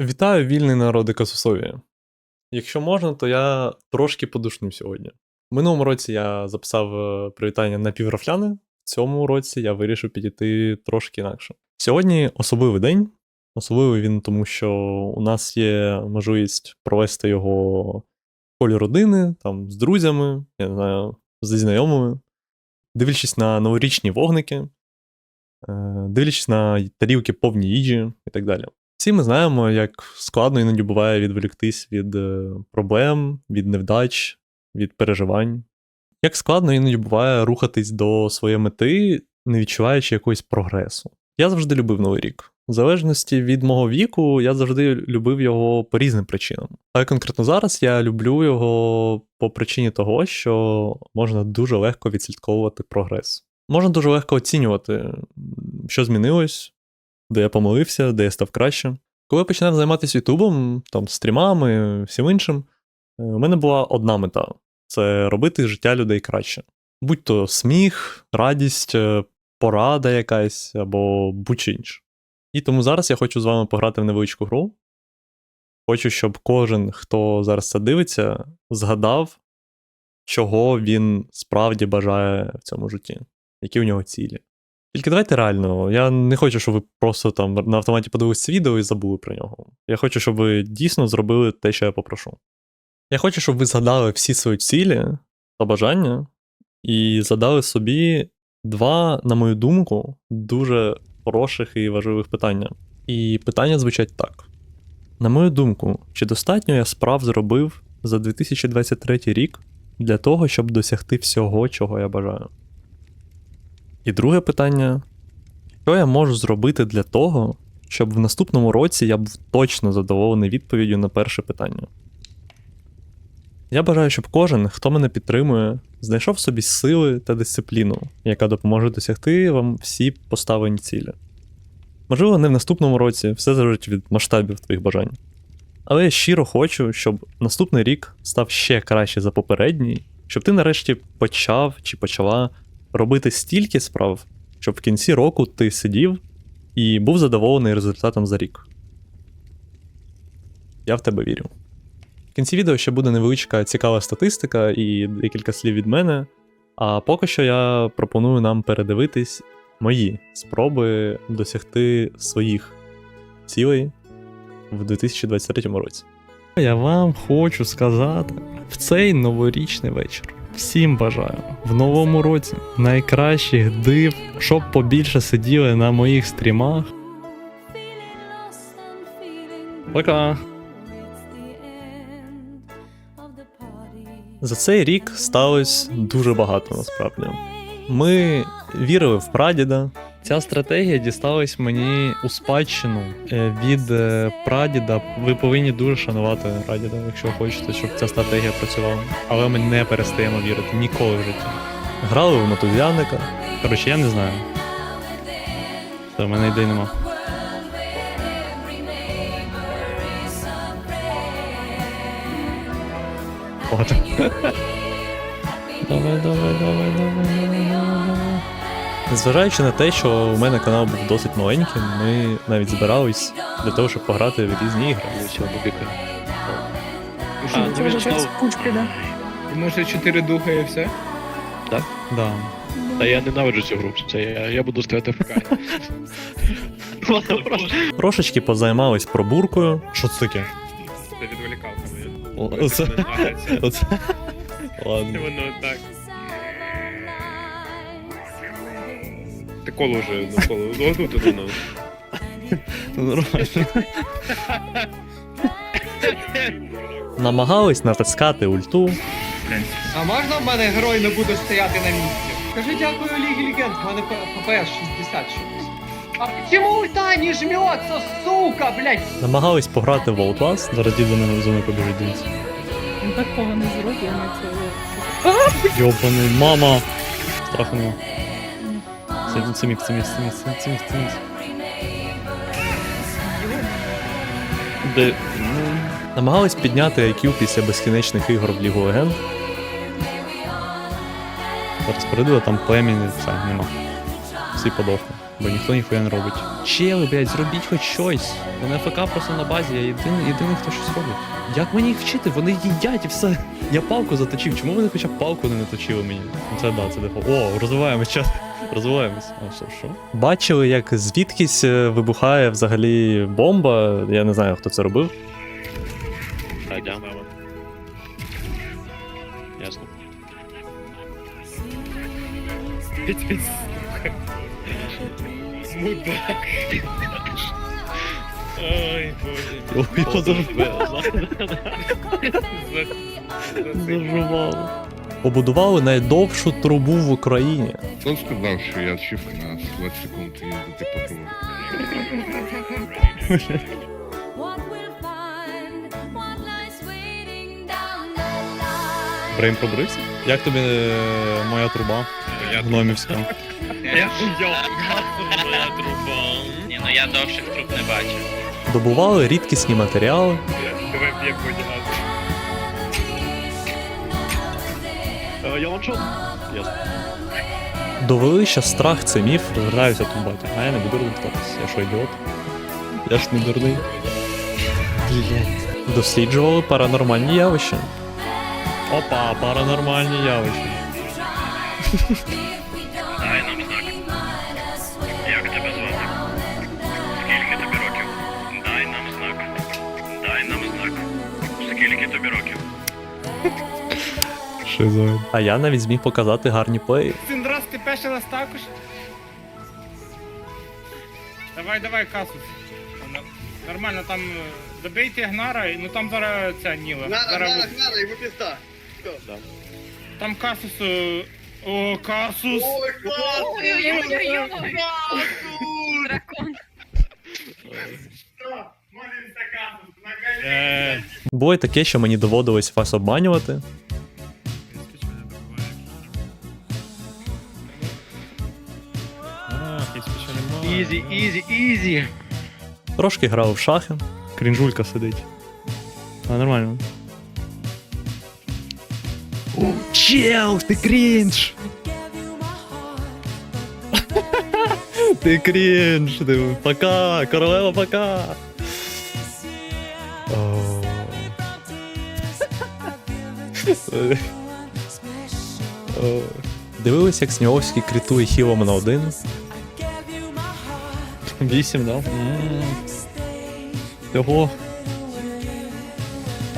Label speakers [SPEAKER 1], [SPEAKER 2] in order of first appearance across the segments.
[SPEAKER 1] Вітаю, вільний народи Касусові. Якщо можна, то я трошки подушним сьогодні. В минулому році я записав е, привітання на піврафляни, в цьому році я вирішив підійти трошки інакше. Сьогодні особливий день. Особливий він, тому що у нас є можливість провести його в колі родини, там, з друзями, я не знаю, зі знайомими, дивлячись на новорічні вогники, е, дивлячись на тарілки повні їжі і так далі. Всі ми знаємо, як складно іноді буває відволіктись від е, проблем, від невдач, від переживань. Як складно іноді буває рухатись до своєї мети, не відчуваючи якогось прогресу. Я завжди любив Новий рік. В залежності від мого віку, я завжди любив його по різним причинам. Але конкретно зараз я люблю його по причині того, що можна дуже легко відслідковувати прогрес. Можна дуже легко оцінювати, що змінилось, де я помилився, де я став краще. Коли я починав займатися Ютубом, там, стрімами, всім іншим, е, у мене була одна мета це робити життя людей краще. Будь то сміх, радість, е, порада якась або будь-що інше. І тому зараз я хочу з вами пограти в невеличку гру. Хочу, щоб кожен, хто зараз це дивиться, згадав, чого він справді бажає в цьому житті, які у нього цілі. Тільки давайте реально, я не хочу, щоб ви просто там на автоматі подивилися відео і забули про нього. Я хочу, щоб ви дійсно зробили те, що я попрошу. Я хочу, щоб ви згадали всі свої цілі та бажання і задали собі два, на мою думку, дуже хороших і важливих питання. І питання звучать так: на мою думку, чи достатньо я справ зробив за 2023 рік для того, щоб досягти всього, чого я бажаю? І друге питання: що я можу зробити для того, щоб в наступному році я був точно задоволений відповіддю на перше питання? Я бажаю, щоб кожен, хто мене підтримує, знайшов в собі сили та дисципліну, яка допоможе досягти вам всі поставлені цілі. Можливо, не в наступному році, все залежить від масштабів твоїх бажань. Але я щиро хочу, щоб наступний рік став ще краще за попередній, щоб ти нарешті почав чи почала робити стільки справ, щоб в кінці року ти сидів і був задоволений результатом за рік. Я в тебе вірю. В кінці відео ще буде невеличка цікава статистика і декілька слів від мене. А поки що я пропоную нам передивитись мої спроби досягти своїх цілей в 2023 році. Я вам хочу сказати в цей новорічний вечір. Всім бажаю в новому році найкращих див, щоб побільше сиділи на моїх стрімах. Пока! За цей рік сталося дуже багато насправді. Ми вірили в прадіда. Ця стратегія дісталась мені у спадщину е, від е, прадіда. Ви повинні дуже шанувати прадіда, якщо хочете, щоб ця стратегія працювала. Але ми не перестаємо вірити ніколи в житті. Грали в мотузяника. Коротше, я не знаю. Все, в мене ідей нема. От. Давай, давай, давай, давай, давай. Незважаючи на те, що у мене канал був досить маленьким, ми навіть збирались для того, щоб пограти в різні ігри.
[SPEAKER 2] Чого бубіка?
[SPEAKER 3] А, це вже без пучки, да?
[SPEAKER 2] Може чотири духа і все?
[SPEAKER 1] Да.
[SPEAKER 4] Та я ненавиджу цю гру. Це я, я буду стояти в. Ладно, прошу.
[SPEAKER 1] Трошечки позаймались пробуркою. Що це таке?
[SPEAKER 2] Ти відволікав
[SPEAKER 1] О. Оце. Ладно.
[SPEAKER 2] Воно так. Коло вже навколо. Ну, тут туди ну.
[SPEAKER 1] Ну, Нормально. Намагались натискати ульту.
[SPEAKER 5] А можна в мене герой не буде стояти на місці? Скажи дякую Лігі Легенд, в мене ППС 60 щось. А почему ульта не жмется, сука, блядь?
[SPEAKER 1] Намагались пограти в Class. Зараз дід за ними за мною побіжить, дивіться.
[SPEAKER 3] Він так погано зроблений, це...
[SPEAKER 1] Йобаний, мама! Страху нема. Це, це міф, це міф, це міф, це міф, це міф. Де... ну, Намагались підняти IQ після безкінечних ігор в Лігу Легенд. Розпорядили там племінь, все, нема. Всі подохли. Бо ніхто ніхуя не робить. Чели, блядь, зробіть хоч щось. Вони ФК просто на базі, я єдиний, єдиний, хто щось робить. Як мені їх вчити? Вони їдять і все. Я палку заточив. Чому вони хоча б палку не наточили мені? Це да, це дефолт. О, розвиваємось час. Розвиваємось. А що, що?
[SPEAKER 6] Бачили, як звідкись е, вибухає взагалі бомба. Я не знаю, хто це робив.
[SPEAKER 4] Ясно.
[SPEAKER 7] Мудак. Ой, боже.
[SPEAKER 1] Його
[SPEAKER 7] Зажувало.
[SPEAKER 6] Побудували найдовшу трубу в Україні.
[SPEAKER 8] Хто сказав, що я ачівка на 20 секунд їздити по
[SPEAKER 9] line.
[SPEAKER 1] Брейм пробрився? Як тобі е, моя труба? Гномівська.
[SPEAKER 7] Я
[SPEAKER 10] я довших труб не бачив.
[SPEAKER 6] Добували рідкісні матеріали.
[SPEAKER 4] Е, Я. Ясно.
[SPEAKER 6] довели, що страх це міф.
[SPEAKER 1] Розвертаюся тут батя. А я не буду розвертатися. Я що, ідіот? Я ж не дурний. Блять.
[SPEAKER 6] Досліджували паранормальні явища.
[SPEAKER 1] Опа, паранормальні явища. Шизоїд.
[SPEAKER 6] А я навіть зміг показати гарні плеї.
[SPEAKER 2] Синдрас, ти перший нас також? Давай, давай, Касус. Нормально, там е, добийте Гнара, ну там зараз ця Ніла. Зараз ви-
[SPEAKER 7] йому пізда.
[SPEAKER 2] Там Касус. е, О, Касус!
[SPEAKER 11] Ой-ой-ой. Дракон.
[SPEAKER 2] Е,
[SPEAKER 6] Було й таке, що мені доводилось вас обманювати.
[SPEAKER 4] Ізі, ізі, ізі.
[SPEAKER 6] Трошки грав в шахи.
[SPEAKER 1] Крінжулька сидить. А, нормально. О, Чел, ти крінж! ти крінж! Ти... Пока! Королева, пока!
[SPEAKER 6] Дивились, як Сніговський критує хілом на один.
[SPEAKER 1] Вісім, да? М. Ого.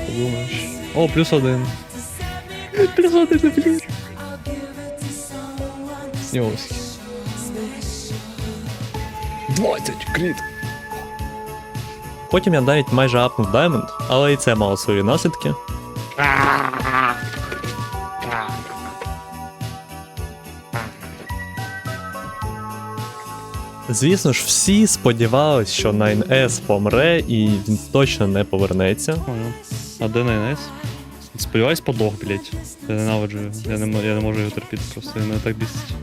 [SPEAKER 1] Подумаєш. О, плюс один. Плюс один, блін. Сніговський. 20 кріт.
[SPEAKER 6] Потім я навіть майже апнув Даймонд, але і це мало свої наслідки. Звісно ж, всі сподівались, що 9S помре і він точно не повернеться.
[SPEAKER 1] А де НС? Сподіваюсь, подох, блять. Я ненавиджу. його. Я не, я не можу його терпіти, просто він мене так бісить.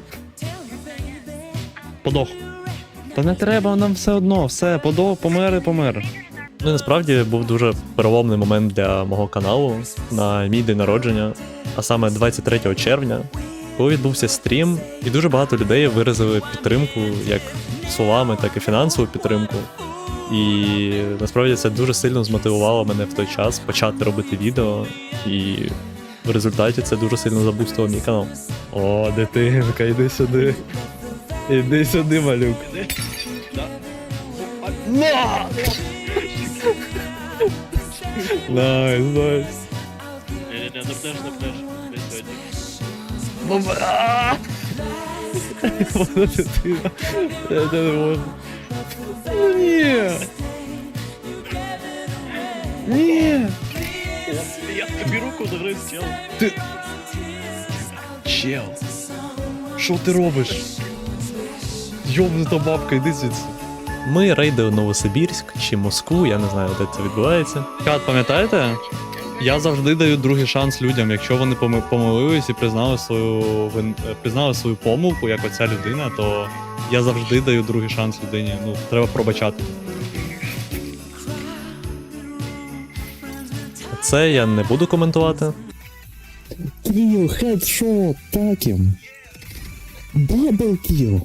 [SPEAKER 1] Подох. Та не треба нам все одно, все, подох, помер і помер.
[SPEAKER 6] Ну і насправді був дуже переломний момент для мого каналу на мій день народження, а саме 23 червня, коли відбувся стрім, і дуже багато людей виразили підтримку як словами, так і фінансову підтримку. І насправді це дуже сильно змотивувало мене в той час почати робити відео, і в результаті це дуже сильно забустило мій канал.
[SPEAKER 1] О, дитинка, іди сюди. Іди сюди, малюк. Найс, найс.
[SPEAKER 4] Ні-ні-ні, не пнеш, не пнеш. Десь сьогодні.
[SPEAKER 1] Вона дитина. Я це не можу. Ну ні. Ні.
[SPEAKER 4] Я тобі руку загриз, чел.
[SPEAKER 1] Чел. Що ти робиш? Йобнута бабка, іди звідси.
[SPEAKER 6] Ми рейдили Новосибірськ чи Москву, я не знаю, де це відбувається.
[SPEAKER 1] Кат, пам'ятаєте? Я завжди даю другий шанс людям, якщо вони поми- помилились і признали свою вин- е, признали свою помилку, як оця людина, то я завжди даю другий шанс людині. Ну, треба пробачати.
[SPEAKER 6] Це я не буду коментувати.
[SPEAKER 12] Кіл, хедшот, таким. Дабл кіл.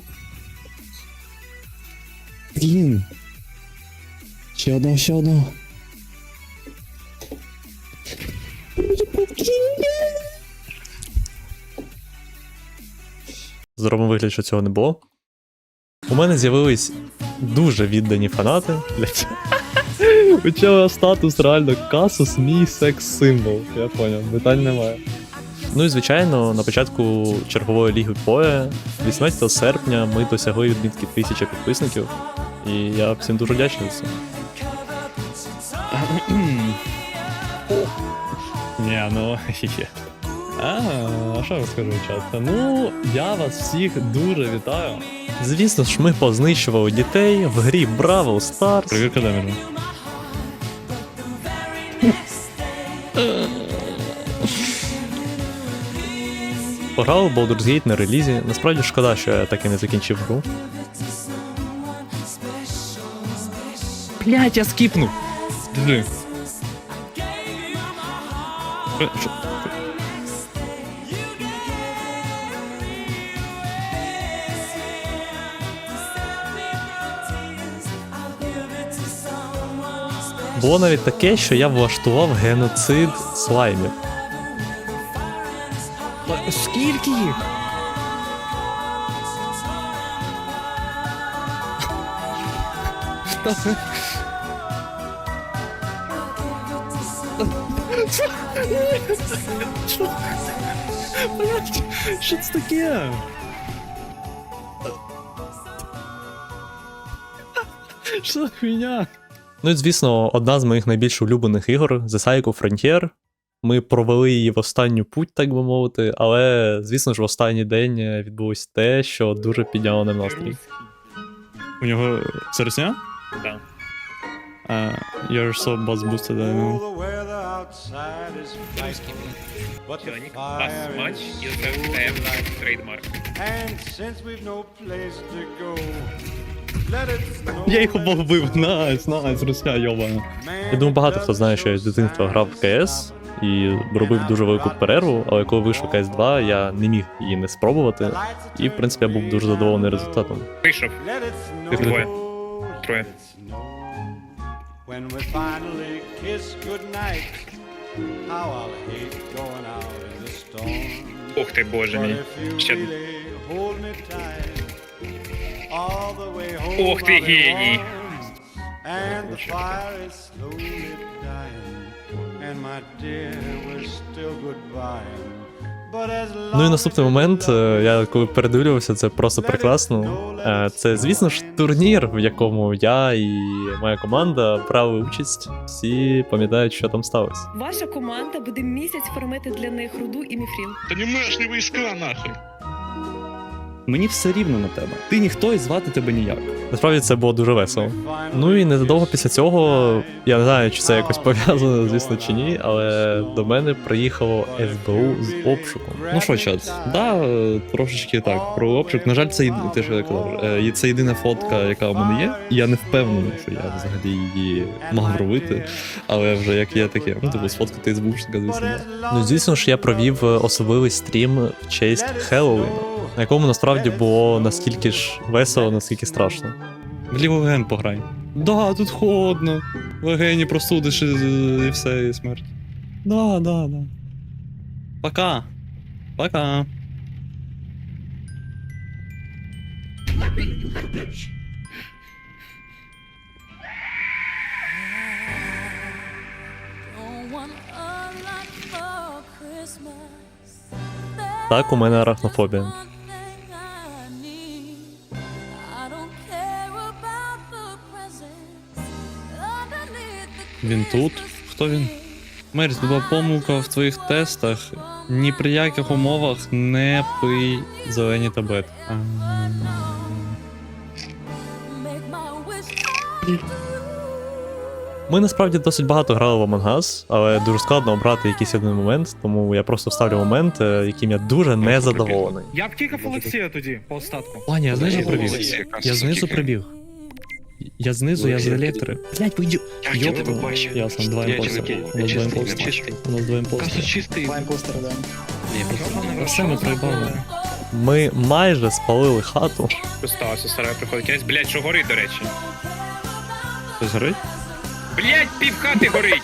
[SPEAKER 12] Блін. Ще одного, ще одного.
[SPEAKER 1] Зробимо вигляд, що цього не було. У мене з'явились дуже віддані фанати. Цього статус реально касус мій секс-символ. Я поняв, питань немає. Ну і звичайно, на початку чергової ліги поя, 18 серпня, ми досягли відмітки 1000 підписників. І я всім дуже вдячний за це.
[SPEAKER 13] Ні, ну хі-хі. А, а що я скажу, чат? Ну, я вас всіх дуже вітаю.
[SPEAKER 1] Звісно ж, ми познищували дітей в грі Бравл Stars.
[SPEAKER 13] Перевірка демеджу.
[SPEAKER 1] Пограли в Baldur's Gate на релізі. Насправді шкода, що я так і не закінчив гру.
[SPEAKER 13] Блять, я скіпнув. Диви.
[SPEAKER 1] Було навіть таке, що я влаштував геноцид слаймів.
[SPEAKER 13] Скільки їх? Блять, що це таке? Що за хуйня?
[SPEAKER 1] Ну і звісно, одна з моїх найбільш улюблених ігор The Psycho Frontier. Ми провели її в останню путь, так би мовити, але, звісно ж, в останній день відбулось те, що дуже підняло нам настрій.
[SPEAKER 13] У нього це русня? Uh, you're so buzz boosted, I know.
[SPEAKER 2] Матч і ЗФМ трейдмарк.
[SPEAKER 13] Я їх обох вбив, найс, найс, русня, йобана.
[SPEAKER 1] Я думаю, багато хто знає, що я з дитинства грав в КС і робив дуже велику перерву, але коли вийшов КС 2, я не міг її не спробувати. І, в принципі, я був дуже задоволений результатом.
[SPEAKER 2] Вийшов.
[SPEAKER 13] Тих
[SPEAKER 2] Двоє. Троє.
[SPEAKER 14] When we finally kiss goodnight, how I'll hate going out in the storm.
[SPEAKER 2] Ух ти, боже
[SPEAKER 14] But
[SPEAKER 2] мій.
[SPEAKER 14] if you
[SPEAKER 2] Ще
[SPEAKER 14] really hold me tight, all the way home
[SPEAKER 2] Ох ти
[SPEAKER 14] I'll be
[SPEAKER 2] геній.
[SPEAKER 14] warm, And the fire is slowly dying, and my dear, we're still goodbye.
[SPEAKER 1] Ну і наступний момент, е, я коли передивлювався, це просто прекрасно. Е, Це, звісно ж, турнір, в якому я і моя команда брали участь. Всі пам'ятають, що там сталося.
[SPEAKER 3] Ваша команда буде місяць фармити для них руду і міфріл.
[SPEAKER 4] Та не війська нахрен.
[SPEAKER 13] Мені все рівно на тебе. Ти ніхто і звати тебе ніяк.
[SPEAKER 1] Насправді це було дуже весело. Ну і незадовго після цього, я не знаю, чи це якось пов'язано, звісно, чи ні, але до мене приїхало СБУ з обшуком.
[SPEAKER 13] Ну що, чат, да, трошечки так, про обшук. На жаль, це єди- що я казав, е, це єдина фотка, яка у мене є. Я не впевнений, що я взагалі її мав робити. Але вже як є таке, ну типу сфоткати СБУшника, звісно. да.
[SPEAKER 1] Ну, звісно ж, я провів е, особливий стрім в честь Хеллоуіна, на якому насправді було наскільки ж весело, наскільки страшно.
[SPEAKER 13] В лівий пограй. Да, тут холодно. Легені простудиш і, і все, і смерть. Да, да, да. Пока. Пока.
[SPEAKER 1] Так, у мене арахнофобія.
[SPEAKER 13] Він тут? Хто він? Мерць, була помилка в твоїх тестах. Ні при яких умовах не пий зелені таблетки.
[SPEAKER 15] True.
[SPEAKER 1] Ми насправді досить багато грали в Among Us, але дуже складно обрати якийсь один момент, тому я просто вставлю момент, е, яким я дуже незадоволений.
[SPEAKER 5] Я б кікав Олексія тоді, по остатку.
[SPEAKER 13] Ваня, я знизу прибіг. Я знизу прибіг. Я знизу, я з електри. Блять, вийдю.
[SPEAKER 4] Як я тебе бачив?
[SPEAKER 13] Ясно, два
[SPEAKER 4] Я
[SPEAKER 13] імпостера. У нас
[SPEAKER 4] я
[SPEAKER 13] два
[SPEAKER 4] чистий,
[SPEAKER 13] імпостера.
[SPEAKER 4] чистий.
[SPEAKER 13] У нас два імпостера.
[SPEAKER 4] Касу чистий.
[SPEAKER 13] Все, ми проїбали.
[SPEAKER 1] Ми майже спалили хату.
[SPEAKER 2] Що сталося, старе приходить кінець. Блять, що горить, до речі.
[SPEAKER 13] Хтось горить?
[SPEAKER 2] Блять, пів хати горить!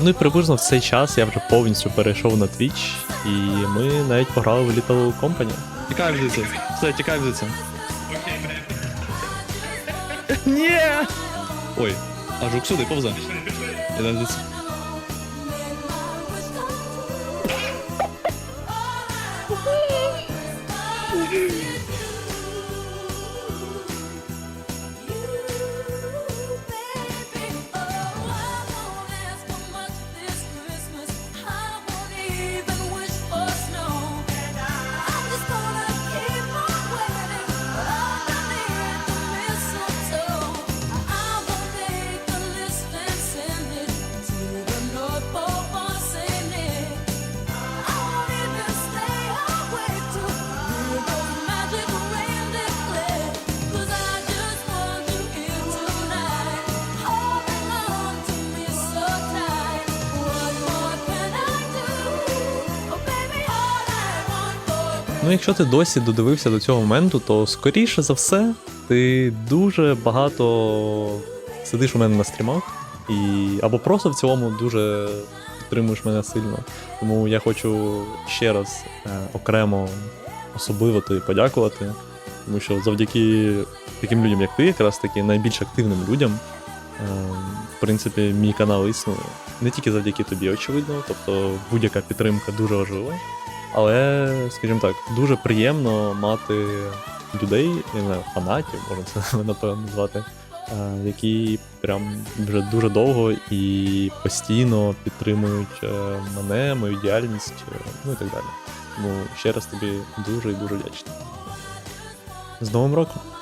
[SPEAKER 1] Ну і приблизно в цей час я вже повністю перейшов на Twitch, і ми навіть пограли в Little Company.
[SPEAKER 13] Тікаємо звідси. Все, тікаємо звідси. Ні! Ой, а жук сюди повзе. Ідемо звідси.
[SPEAKER 1] Якщо ти досі додивився до цього моменту, то скоріше за все, ти дуже багато сидиш у мене на стрімах, і або просто в цілому дуже підтримуєш мене сильно. Тому я хочу ще раз е, окремо особливо тобі подякувати, тому що завдяки таким людям, як ти, якраз таки найбільш активним людям, е, в принципі, мій канал існує. Не тільки завдяки тобі, очевидно, тобто будь-яка підтримка дуже важлива. Але, скажімо так, дуже приємно мати людей, я не знаю, фанатів, можна це напевно назвати, е, які прям вже дуже довго і постійно підтримують е, мене, мою діяльність, е, ну і так далі. Тому ще раз тобі дуже і дуже вдячний. З Новим роком!